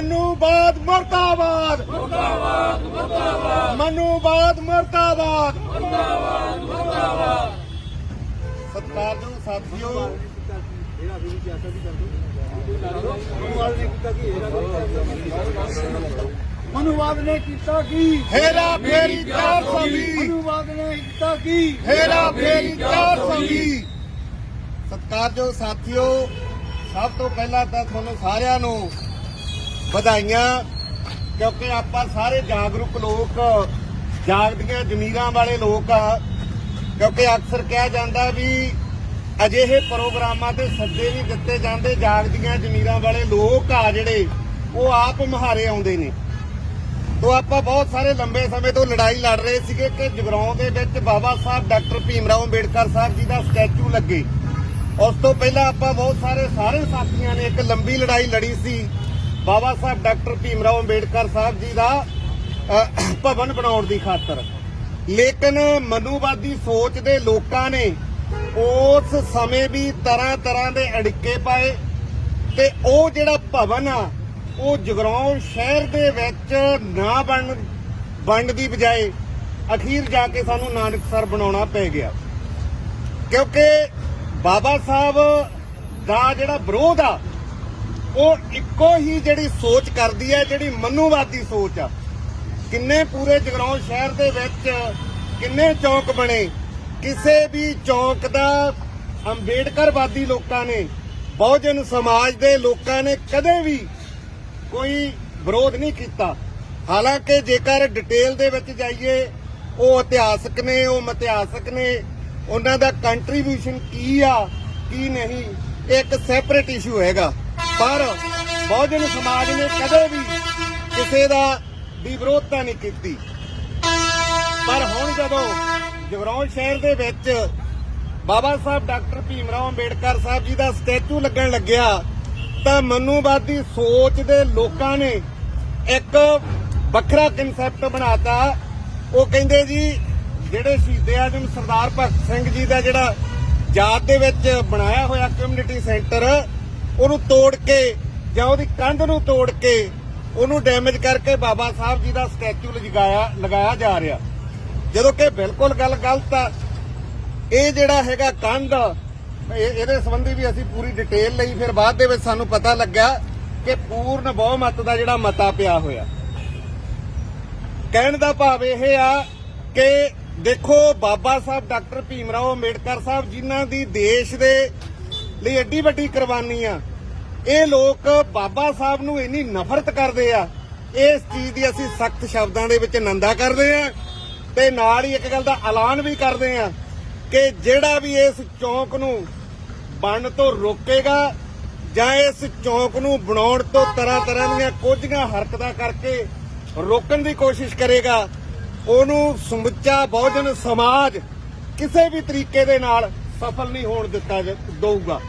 ਮਰਦਾਬਾਦ ਮਰਦਾਬਾਦ ਮਰਦਾਬਾਦ। ਮਨੂਵਾਦ ਮਰਦਾਬਾਦ ਮਰਦਾਬਾਦ। ਮਰਦਾਬਾਦ ਸਤਿਕਾਰਯੋਗ ਸਾਥੀਓ। ਮਨੂਵਾਦ ਨੇ ਕੀਤਾ ਕੀ? ਹੇਰਾ ਫੇਰੀ 420 ਮਨੂਵਾਦ ਨੇ ਕੀਤਾ ਕੀ? ਹੇਰਾ ਫੇਰੀ 420 ਸਤਿਕਾਰਯੋਗ ਸਾਥੀਓ। ਸਭ ਤੋਂ ਪਹਿਲਾਂ ਤਾਂ ਤੁਹਾਨੂੰ ਸਾਰਿਆਂ ਨੂੰ ਵਧਾਈਆਂ, ਕਿਉਂਕਿ ਆਪਾਂ ਸਾਰੇ ਜਾਗਰੂਕ ਲੋਕ, ਜਾਗਦੀਆਂ ਜ਼ਮੀਰਾਂ ਵਾਲੇ ਲੋਕ ਆ। ਕਿਉਂਕਿ ਅਕਸਰ ਕਿਹਾ ਜਾਂਦਾ ਵੀ ਅਜਿਹੇ ਪ੍ਰੋਗਰਾਮਾਂ ਤੇ ਸੱਦੇ ਨਹੀਂ ਦਿੱਤੇ ਜਾਂਦੇ, ਜਾਗਦੀਆਂ ਜ਼ਮੀਰਾਂ ਵਾਲੇ ਲੋਕ ਆ ਜਿਹੜੇ, ਉਹ ਆਪ ਮਹਾਰੇ ਆਉਂਦੇ ਨੇ। ਤੋ ਆਪਾਂ ਬਹੁਤ ਸਾਰੇ ਲੰਬੇ ਸਮੇਂ ਤੋਂ ਲੜਾਈ ਲੜ ਰਹੇ ਸੀਗੇ ਕਿ ਜਗਰਾਉਂ ਦੇ ਵਿੱਚ ਬਾਬਾ ਸਾਹਿਬ ਡਾਕਟਰ ਭੀਮ ਰਾਓ ਅੰਬੇਡਕਰ ਸਾਹਿਬ ਜੀ ਦਾ ਸਟੈਚੂ ਲੱਗੇ। ਉਸ ਤੋਂ ਪਹਿਲਾਂ ਆਪਾਂ ਬਹੁਤ ਸਾਰੇ ਸਾਰੇ ਸਾਥੀਆਂ ਨੇ ਇੱਕ ਲੰਬੀ ਲੜਾਈ ਲੜੀ ਸੀ। ਬਾਬਾ ਸਾਹਿਬ ਡਾਕਟਰ ਭੀਮ ਰਾਓ ਅੰਬੇਡਕਰ ਸਾਹਿਬ ਜੀ ਦਾ ਭਵਨ ਬਣਾਉਣ ਦੀ ਖਾਤਰ। ਲੇਕਿਨ ਮਨੂਵਾਦੀ ਸੋਚ ਦੇ ਲੋਕਾਂ ਨੇ ਉਸ ਸਮੇਂ ਵੀ ਤਰ੍ਹਾਂ ਤਰ੍ਹਾਂ ਦੇ ਅੜਿੱਕੇ ਪਾਏ ਤੇ ਉਹ ਜਿਹੜਾ ਭਵਨ ਆ, ਉਹ ਜਗਰਾਉਂ ਸ਼ਹਿਰ ਦੇ ਵਿੱਚ ਨਾ ਬਣ ਬਣਨ ਦੀ ਬਜਾਏ ਅਖੀਰ ਜਾ ਕੇ ਸਾਨੂੰ ਨਾਨਕਸਰ ਬਣਾਉਣਾ ਪੈ ਗਿਆ। ਕਿਉਂਕਿ ਬਾਬਾ ਸਾਹਿਬ ਦਾ ਜਿਹੜਾ ਵਿਰੋਧ ਆ ਉਹ ਇੱਕੋ ਹੀ ਜਿਹੜੀ ਸੋਚ ਕਰਦੀ ਹੈ, ਜਿਹੜੀ ਮਨੂਵਾਦੀ ਸੋਚ ਆ। ਕਿੰਨੇ ਪੂਰੇ ਜਗਰਾਉਂ ਸ਼ਹਿਰ ਦੇ ਵਿੱਚ ਕਿੰਨੇ ਚੌਕ ਬਣੇ। ਕਿਸੇ ਵੀ ਚੌਕ ਦਾ ਅੰਬੇਡਕਰਵਾਦੀ ਲੋਕਾਂ ਨੇ, ਬਹੁਜਨ ਸਮਾਜ ਦੇ ਲੋਕਾਂ ਨੇ ਕਦੇ ਵੀ ਕੋਈ ਵਿਰੋਧ ਨਹੀਂ ਕੀਤਾ। ਹਾਲਾਂਕਿ ਜੇਕਰ ਡਿਟੇਲ ਦੇ ਵਿੱਚ ਜਾਈਏ, ਉਹ ਇਤਿਹਾਸਕ ਨੇ, ਉਹ ਮਿਥਿਹਾਸਕ ਨੇ। ਉਹਨਾਂ ਦਾ ਕੰਟਰੀਬਿਊਸ਼ਨ ਕੀ ਆ, ਕੀ ਨਹੀਂ, ਇਹ ਇੱਕ ਸੈਪਰੇਟ ਇਸ਼ੂ ਹੈਗਾ। ਪਰ ਬਹੁਜਨ ਸਮਾਜ ਨੇ ਕਦੇ ਵੀ ਕਿਸੇ ਦਾ ਦੀ ਵਿਰੋਧਤਾ ਨਹੀਂ ਕੀਤੀ। ਪਰ ਹੁਣ ਜਦੋਂ ਜਗਰਾਉਂ ਸ਼ਹਿਰ ਦੇ ਵਿੱਚ ਬਾਬਾ ਸਾਹਿਬ ਡਾਕਟਰ ਭੀਮਰਾਓ ਅੰਬੇਡਕਰ ਸਾਹਿਬ ਜੀ ਦਾ ਸਟੈਚੂ ਲੱਗਣ ਲੱਗਿਆ, ਤਾਂ ਮਨੂਵਾਦੀ ਸੋਚ ਦੇ ਲੋਕਾਂ ਨੇ ਇੱਕ ਵੱਖਰਾ ਕਨਸੈਪਟ ਬਣਾਤਾ। ਉਹ ਕਹਿੰਦੇ ਜੀ, ਜਿਹੜੇ ਸ਼ਹੀਦੇ ਆਜਮ ਸਰਦਾਰ ਭਗਤ ਸਿੰਘ ਜੀ ਦਾ ਜਿਹੜਾ ਯਾਦ ਦੇ ਵਿੱਚ ਬਣਾਇਆ ਹੋਇਆ ਕਮਿਊਨਿਟੀ ਸੈਂਟਰ ਉਹਨੂੰ ਤੋੜ ਕੇ ਜਾਂ ਉਹਦੀ ਕੰਧ ਨੂੰ ਤੋੜ ਕੇ ਉਹਨੂੰ ਡੈਮੇਜ ਕਰਕੇ ਬਾਬਾ ਸਾਹਿਬ ਜੀ ਦਾ ਸਟੈਚੂ ਲਗਾਇਆ ਲਗਾਇਆ ਜਾ ਰਿਹਾ। ਜਦੋਂ ਕਿ ਬਿਲਕੁਲ ਗੱਲ ਗਲਤ ਆ। ਇਹ ਜਿਹੜਾ ਹੈਗਾ ਕੰਧ ਇਹਦੇ ਸੰਬੰਧੀ ਵੀ ਅਸੀਂ ਪੂਰੀ ਡਿਟੇਲ ਲਈ, ਫਿਰ ਬਾਅਦ ਦੇ ਵਿੱਚ ਸਾਨੂੰ ਪਤਾ ਲੱਗਾ ਕਿ ਪੂਰਨ ਬਹੁਮਤ ਦਾ ਜਿਹੜਾ ਮਤਾ ਪਿਆ ਹੋਇਆ। ਕਹਿਣ ਦਾ ਭਾਵ ਇਹ ਆ ਕਿ ਦੇਖੋ, ਬਾਬਾ ਸਾਹਿਬ ਡਾਕਟਰ ਭੀਮ ਰਾਓ ਅੰਬੇਡਕਰ ਸਾਹਿਬ ਜਿਨ੍ਹਾਂ ਦੀ ਦੇਸ਼ ਦੇ ਲਈ ਐਡੀ ਵੱਡੀ ਕੁਰਬਾਨੀ ਆ ਇਹ ਲੋਕ ਬਾਬਾ ਸਾਹਿਬ ਨੂੰ ਇੰਨੀ ਨਫ਼ਰਤ ਕਰਦੇ ਆ, ਇਸ ਚੀਜ਼ ਦੀ ਅਸੀਂ ਸਖਤ ਸ਼ਬਦਾਂ ਦੇ ਵਿੱਚ ਨਿੰਦਾ ਕਰਦੇ ਆ ਤੇ ਨਾਲ ਹੀ ਇੱਕ ਗੱਲ ਦਾ ਐਲਾਨ ਵੀ ਕਰਦੇ ਆ ਕਿ ਜਿਹੜਾ ਵੀ ਇਸ ਚੌਂਕ ਨੂੰ ਬਣ ਤੋਂ ਰੋਕੇਗਾ ਜਾਂ ਇਸ ਚੌਂਕ ਨੂੰ ਬਣਾਉਣ ਤੋਂ ਤਰ੍ਹਾਂ ਤਰ੍ਹਾਂ ਦੀਆਂ ਕੋਝੀਆਂ ਹਰਕਤਾਂ ਕਰਕੇ ਰੋਕਣ ਦੀ ਕੋਸ਼ਿਸ਼ ਕਰੇਗਾ, ਉਹਨੂੰ ਸਮੁੱਚਾ ਬਹੁਜਨ ਸਮਾਜ ਕਿਸੇ ਵੀ ਤਰੀਕੇ ਦੇ ਨਾਲ ਸਫਲ ਨਹੀਂ ਹੋਣ ਦਿੱਤਾ ਦਊਗਾ।